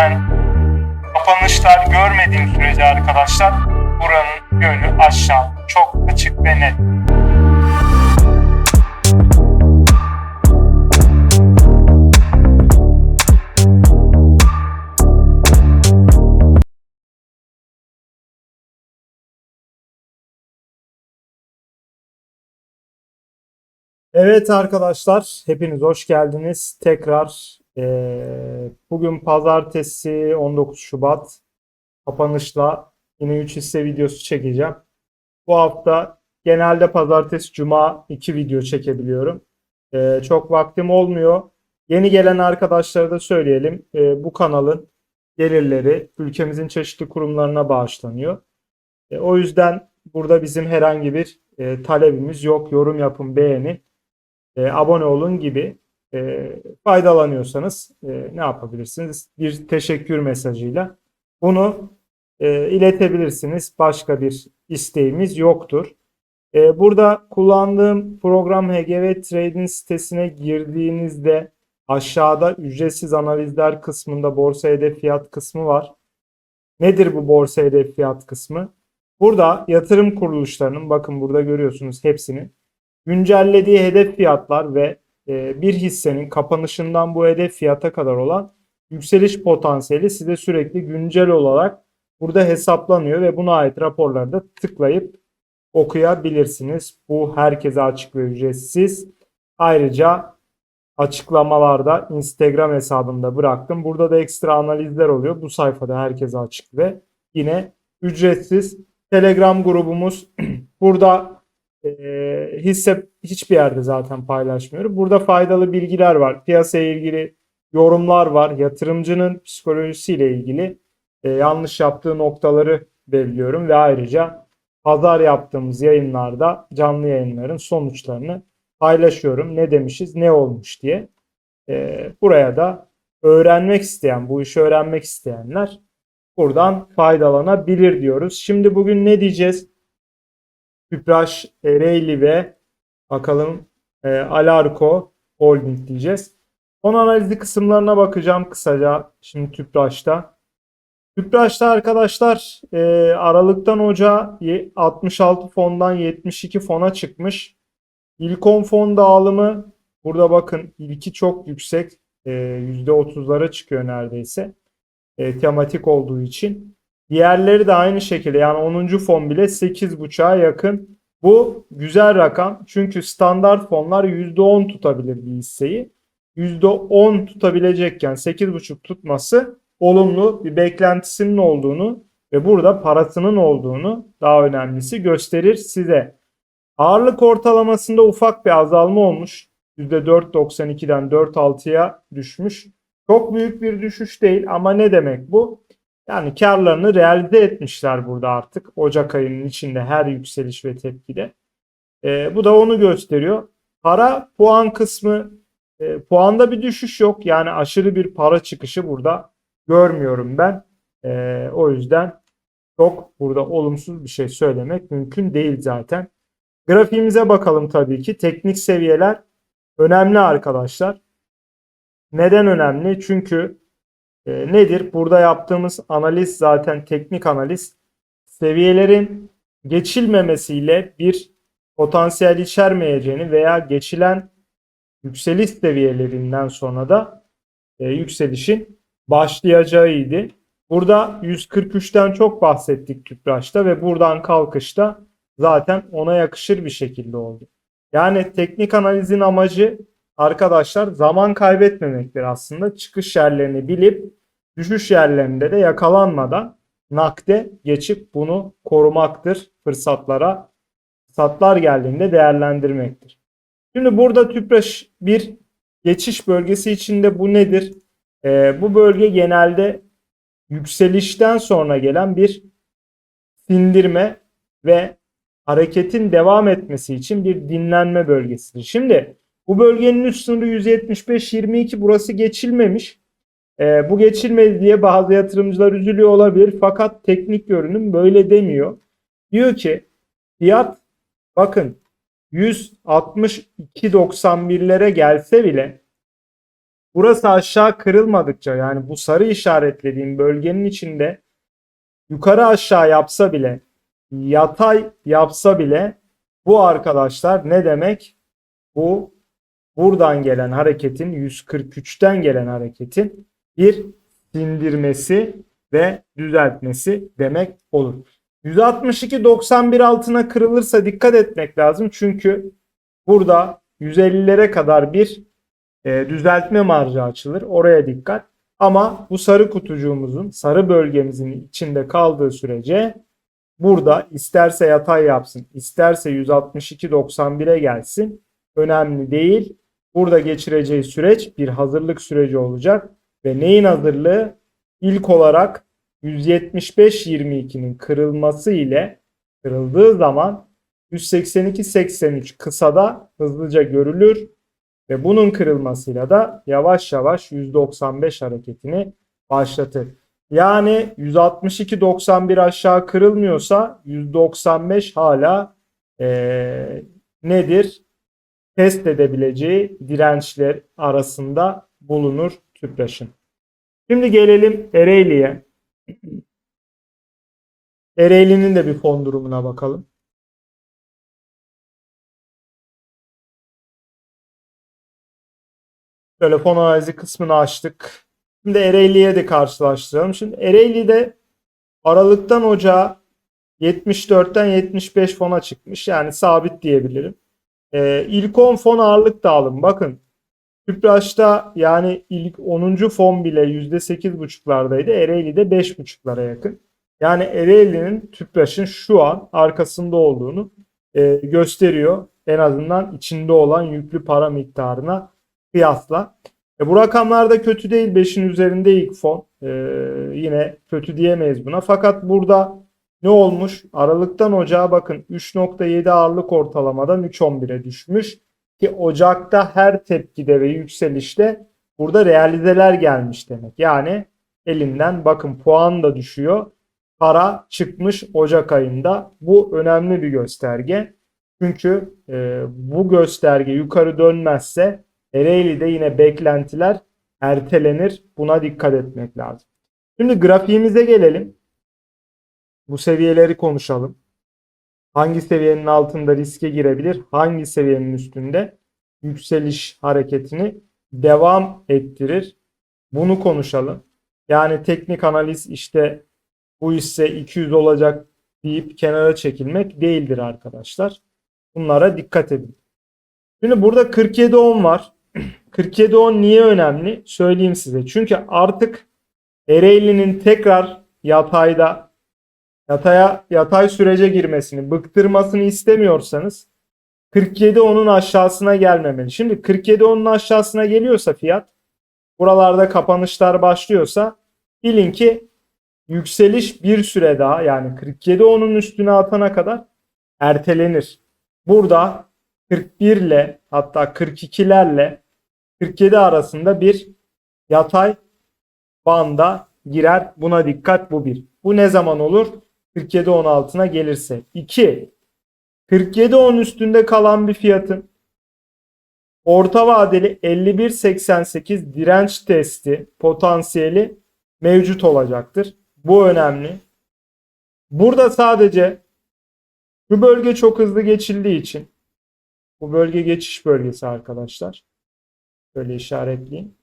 Ben kapanışlar görmediğim sürece arkadaşlar buranın yönü aşağı çok açık ve net. Evet arkadaşlar, hepiniz hoş geldiniz. Tekrar eee, bugün pazartesi 19 Şubat kapanışla yine 3 hisse videosu çekeceğim. Bu hafta genelde pazartesi, cuma 2 video çekebiliyorum. Eee, çok vaktim olmuyor. Yeni gelen arkadaşlara da söyleyelim. Eee, bu kanalın gelirleri ülkemizin çeşitli kurumlarına bağışlanıyor. E, o yüzden burada bizim herhangi bir e, talebimiz yok. Yorum yapın, beğenin e, abone olun gibi e, faydalanıyorsanız e, ne yapabilirsiniz? Bir teşekkür mesajıyla bunu e, iletebilirsiniz. Başka bir isteğimiz yoktur. E, burada kullandığım program HGV Trading sitesine girdiğinizde aşağıda ücretsiz analizler kısmında borsa hedef fiyat kısmı var. Nedir bu borsa hedef fiyat kısmı? Burada yatırım kuruluşlarının bakın burada görüyorsunuz hepsini güncellediği hedef fiyatlar ve e, bir hissenin kapanışından bu hedef fiyata kadar olan yükseliş potansiyeli size sürekli güncel olarak burada hesaplanıyor ve buna ait raporları da tıklayıp okuyabilirsiniz. Bu herkese açık ve ücretsiz. Ayrıca açıklamalarda Instagram hesabında bıraktım. Burada da ekstra analizler oluyor. Bu sayfada herkese açık ve yine ücretsiz. Telegram grubumuz burada e, hisse hiçbir yerde zaten paylaşmıyorum. Burada faydalı bilgiler var. Piyasaya ilgili yorumlar var. Yatırımcının psikolojisiyle ilgili e, yanlış yaptığı noktaları belirliyorum ve ayrıca pazar yaptığımız yayınlarda canlı yayınların sonuçlarını paylaşıyorum. Ne demişiz, ne olmuş diye. E, buraya da öğrenmek isteyen, bu işi öğrenmek isteyenler buradan faydalanabilir diyoruz. Şimdi bugün ne diyeceğiz? Tüpraş Ereğli ve bakalım e, Alarko Holding diyeceğiz. Fon analizi kısımlarına bakacağım kısaca şimdi Tüpraş'ta. Tüpraş'ta arkadaşlar e, Aralık'tan Ocağa 66 fondan 72 fona çıkmış. İlk 10 fon dağılımı burada bakın ilki çok yüksek. E, %30'lara çıkıyor neredeyse. E, tematik olduğu için. Diğerleri de aynı şekilde yani 10. fon bile 8.5'a yakın. Bu güzel rakam çünkü standart fonlar %10 tutabilir bir hisseyi. %10 tutabilecekken 8.5 tutması olumlu bir beklentisinin olduğunu ve burada parasının olduğunu daha önemlisi gösterir size. Ağırlık ortalamasında ufak bir azalma olmuş. %4.92'den 4.6'ya düşmüş. Çok büyük bir düşüş değil ama ne demek bu? Yani karlarını realize etmişler burada artık Ocak ayının içinde her yükseliş ve tepkide. E, bu da onu gösteriyor. Para puan kısmı e, puanda bir düşüş yok. Yani aşırı bir para çıkışı burada görmüyorum ben. E, o yüzden çok burada olumsuz bir şey söylemek mümkün değil zaten. Grafiğimize bakalım tabii ki. Teknik seviyeler önemli arkadaşlar. Neden önemli? Çünkü e, nedir? Burada yaptığımız analiz zaten teknik analiz. Seviyelerin geçilmemesiyle bir potansiyel içermeyeceğini veya geçilen yükseliş seviyelerinden sonra da e, yükselişin başlayacağıydı. Burada 143'ten çok bahsettik Tüpraş'ta ve buradan kalkışta zaten ona yakışır bir şekilde oldu. Yani teknik analizin amacı arkadaşlar zaman kaybetmemektir aslında. Çıkış yerlerini bilip düşüş yerlerinde de yakalanmadan nakde geçip bunu korumaktır. Fırsatlara fırsatlar geldiğinde değerlendirmektir. Şimdi burada Tüpraş bir geçiş bölgesi içinde bu nedir? e, bu bölge genelde yükselişten sonra gelen bir sindirme ve hareketin devam etmesi için bir dinlenme bölgesidir. Şimdi bu bölgenin üst sınırı 175-22 burası geçilmemiş. E, bu geçilmedi diye bazı yatırımcılar üzülüyor olabilir. Fakat teknik görünüm böyle demiyor. Diyor ki fiyat bakın 162.91'lere gelse bile burası aşağı kırılmadıkça yani bu sarı işaretlediğim bölgenin içinde yukarı aşağı yapsa bile yatay yapsa bile bu arkadaşlar ne demek? Bu buradan gelen hareketin 143'ten gelen hareketin bir sindirmesi ve düzeltmesi demek olur. 162.91 altına kırılırsa dikkat etmek lazım. Çünkü burada 150'lere kadar bir e, düzeltme marjı açılır. Oraya dikkat. Ama bu sarı kutucuğumuzun, sarı bölgemizin içinde kaldığı sürece burada isterse yatay yapsın, isterse 162.91'e gelsin. Önemli değil. Burada geçireceği süreç bir hazırlık süreci olacak. Ve neyin hazırlığı? İlk olarak 175-22'nin kırılması ile kırıldığı zaman 182-83 kısada hızlıca görülür ve bunun kırılmasıyla da yavaş yavaş 195 hareketini başlatır. Yani 162-91 aşağı kırılmıyorsa 195 hala ee, nedir? Test edebileceği dirençler arasında bulunur Tüpraş'ın. Şimdi gelelim Ereğli'ye. Ereğli'nin de bir fon durumuna bakalım. Böyle fon analizi kısmını açtık. Şimdi Ereğli'ye de karşılaştıralım. Şimdi Ereğli'de Aralık'tan Ocağa 74'ten 75 fona çıkmış. Yani sabit diyebilirim. Ee, ilk 10 fon ağırlık dağılım. Bakın Tüpraş'ta yani ilk 10. fon bile %8,5'lardaydı. Ereğli'de 5,5'lara yakın. Yani Ereğli'nin Tüpraş'ın şu an arkasında olduğunu e, gösteriyor. En azından içinde olan yüklü para miktarına kıyasla. E, bu rakamlar da kötü değil. 5'in üzerinde ilk fon. E, yine kötü diyemeyiz buna. Fakat burada ne olmuş? Aralıktan Ocağa bakın 3.7 ağırlık ortalamadan 3.11'e düşmüş. Ki Ocak'ta her tepkide ve yükselişte burada realizeler gelmiş demek. Yani elinden bakın puan da düşüyor. Para çıkmış Ocak ayında. Bu önemli bir gösterge. Çünkü e, bu gösterge yukarı dönmezse Ereğli'de yine beklentiler ertelenir. Buna dikkat etmek lazım. Şimdi grafiğimize gelelim. Bu seviyeleri konuşalım. Hangi seviyenin altında riske girebilir? Hangi seviyenin üstünde yükseliş hareketini devam ettirir? Bunu konuşalım. Yani teknik analiz işte bu hisse 200 olacak deyip kenara çekilmek değildir arkadaşlar. Bunlara dikkat edin. Şimdi burada 47.10 var. 47.10 niye önemli? Söyleyeyim size. Çünkü artık Ereğli'nin tekrar yatayda yataya yatay sürece girmesini, bıktırmasını istemiyorsanız 47 onun aşağısına gelmemeli. Şimdi 47 onun aşağısına geliyorsa fiyat buralarda kapanışlar başlıyorsa bilin ki yükseliş bir süre daha yani 47 onun üstüne atana kadar ertelenir. Burada 41 ile hatta 42'lerle 47 arasında bir yatay banda girer. Buna dikkat bu bir. Bu ne zaman olur? 47.10 altına gelirse. 2. 47.10 üstünde kalan bir fiyatın orta vadeli 51.88 direnç testi potansiyeli mevcut olacaktır. Bu önemli. Burada sadece bu bölge çok hızlı geçildiği için bu bölge geçiş bölgesi arkadaşlar. Böyle işaretleyeyim.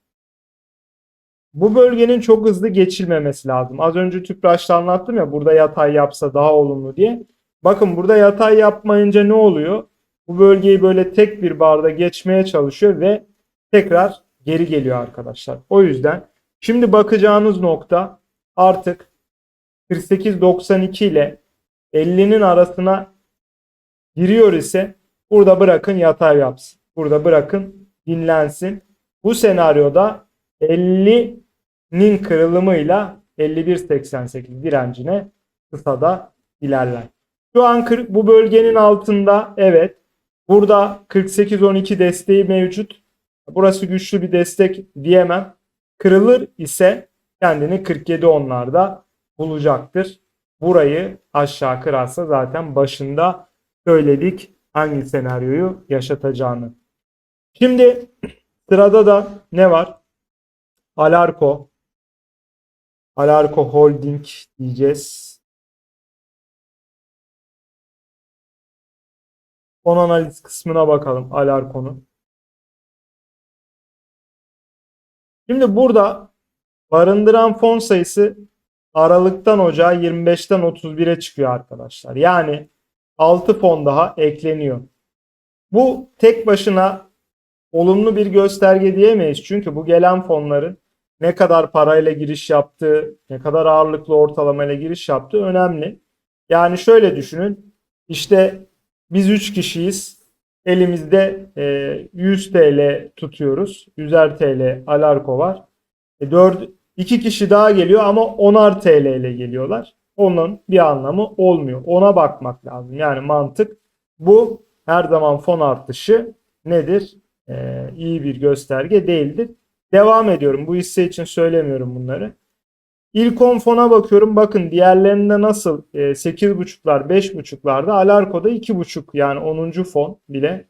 Bu bölgenin çok hızlı geçilmemesi lazım. Az önce tüpraşta anlattım ya burada yatay yapsa daha olumlu diye. Bakın burada yatay yapmayınca ne oluyor? Bu bölgeyi böyle tek bir barda geçmeye çalışıyor ve tekrar geri geliyor arkadaşlar. O yüzden şimdi bakacağınız nokta artık 48.92 ile 50'nin arasına giriyor ise burada bırakın yatay yapsın. Burada bırakın dinlensin. Bu senaryoda 50 nin kırılımıyla 51.88 direncine kısada ilerler. Şu an bu bölgenin altında evet burada 48-12 desteği mevcut. Burası güçlü bir destek diyemem. Kırılır ise kendini 47-10'larda bulacaktır. Burayı aşağı kırarsa zaten başında söyledik hangi senaryoyu yaşatacağını. Şimdi sırada da ne var? Alarko. Alarko Holding diyeceğiz. Fon analiz kısmına bakalım Alarko'nun. Şimdi burada barındıran fon sayısı Aralık'tan Ocağa 25'ten 31'e çıkıyor arkadaşlar. Yani 6 fon daha ekleniyor. Bu tek başına olumlu bir gösterge diyemeyiz. Çünkü bu gelen fonların ne kadar parayla giriş yaptığı, ne kadar ağırlıklı ortalamayla giriş yaptığı önemli. Yani şöyle düşünün. İşte biz 3 kişiyiz. Elimizde e, 100 TL tutuyoruz. 100'er TL Alarko var. E, 4 2 kişi daha geliyor ama 10'ar TL ile geliyorlar. Onun bir anlamı olmuyor. Ona bakmak lazım. Yani mantık bu. Her zaman fon artışı nedir? Ee, iyi bir gösterge değildir. Devam ediyorum. Bu hisse için söylemiyorum bunları. İlk 10 fona bakıyorum. Bakın diğerlerinde nasıl e, 8.5'lar 5.5'larda Alarko'da 2.5 yani 10. fon bile.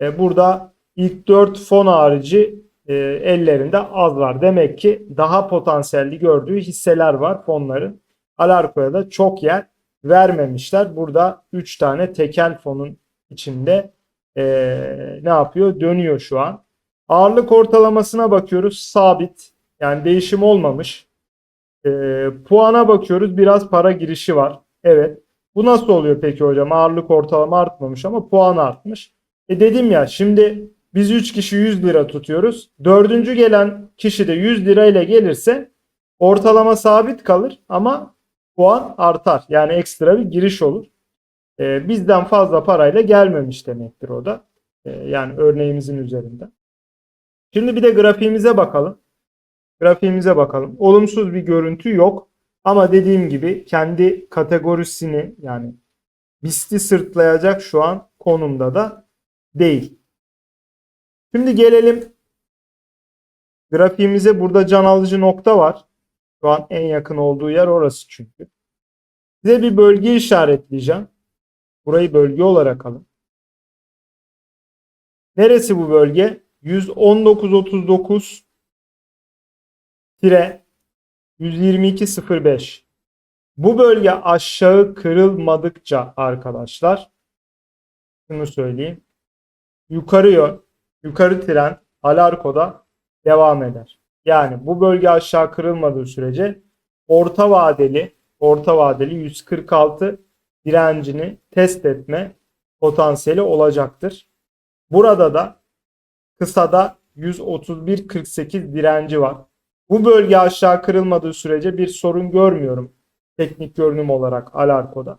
E, burada ilk 4 fon harici e, ellerinde az var. Demek ki daha potansiyelli gördüğü hisseler var fonların. Alarko'ya da çok yer vermemişler. Burada 3 tane tekel fonun içinde e, ne yapıyor? Dönüyor şu an. Ağırlık ortalamasına bakıyoruz. Sabit. Yani değişim olmamış. E, puana bakıyoruz. Biraz para girişi var. Evet. Bu nasıl oluyor peki hocam? Ağırlık ortalama artmamış ama puan artmış. E dedim ya şimdi biz 3 kişi 100 lira tutuyoruz. Dördüncü gelen kişi de 100 lirayla gelirse ortalama sabit kalır ama puan artar. Yani ekstra bir giriş olur. Ee, bizden fazla parayla gelmemiş demektir o da. Ee, yani örneğimizin üzerinde. Şimdi bir de grafiğimize bakalım. Grafiğimize bakalım. Olumsuz bir görüntü yok. Ama dediğim gibi kendi kategorisini yani BIST'i sırtlayacak şu an konumda da değil. Şimdi gelelim grafiğimize. Burada can alıcı nokta var. Şu an en yakın olduğu yer orası çünkü. Size bir bölge işaretleyeceğim. Burayı bölge olarak alın. Neresi bu bölge? 119.39 tire 122.05 Bu bölge aşağı kırılmadıkça arkadaşlar şunu söyleyeyim. Yukarı yön, yukarı tren Alarko'da devam eder. Yani bu bölge aşağı kırılmadığı sürece orta vadeli orta vadeli 146 direncini test etme potansiyeli olacaktır. Burada da kısada 131.48 direnci var. Bu bölge aşağı kırılmadığı sürece bir sorun görmüyorum teknik görünüm olarak Alarko'da.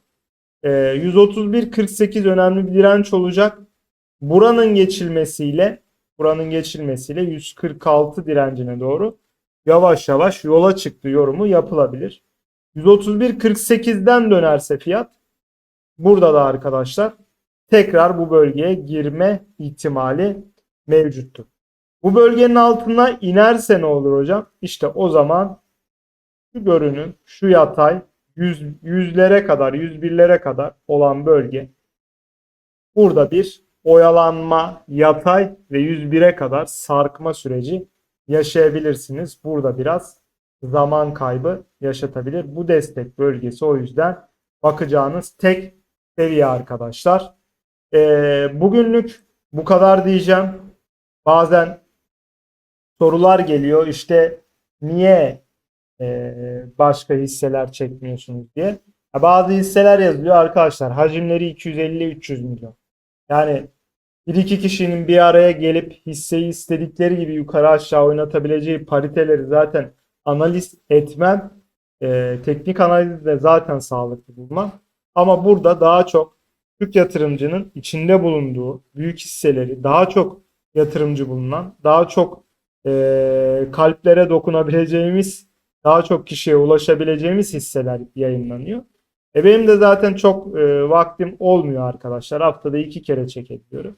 Ee, 131.48 önemli bir direnç olacak. Buranın geçilmesiyle buranın geçilmesiyle 146 direncine doğru yavaş yavaş yola çıktı yorumu yapılabilir. 131.48'den dönerse fiyat burada da arkadaşlar tekrar bu bölgeye girme ihtimali mevcuttur. Bu bölgenin altına inerse ne olur hocam? İşte o zaman şu görünüm, şu yatay yüz, yüzlere kadar, yüz birlere kadar olan bölge burada bir oyalanma, yatay ve 101'e kadar sarkma süreci yaşayabilirsiniz. Burada biraz zaman kaybı yaşatabilir. Bu destek bölgesi o yüzden bakacağınız tek seviye arkadaşlar. Ee, bugünlük bu kadar diyeceğim. Bazen sorular geliyor işte niye e, başka hisseler çekmiyorsunuz diye. Bazı hisseler yazılıyor arkadaşlar hacimleri 250-300 milyon. Yani bir iki kişinin bir araya gelip hisseyi istedikleri gibi yukarı aşağı oynatabileceği pariteleri zaten analiz etmem. E, teknik analizde zaten sağlıklı bulmam. Ama burada daha çok Türk yatırımcının içinde bulunduğu büyük hisseleri daha çok yatırımcı bulunan, daha çok e, kalplere dokunabileceğimiz, daha çok kişiye ulaşabileceğimiz hisseler yayınlanıyor. E benim de zaten çok e, vaktim olmuyor arkadaşlar. Haftada iki kere çekebiliyorum.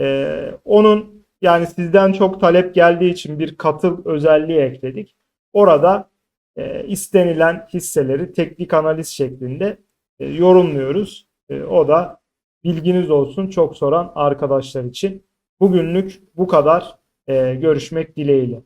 E, onun yani sizden çok talep geldiği için bir katıl özelliği ekledik. Orada e, istenilen hisseleri teknik analiz şeklinde e, yorumluyoruz. E, o da bilginiz olsun çok soran arkadaşlar için. Bugünlük bu kadar. E, görüşmek dileğiyle.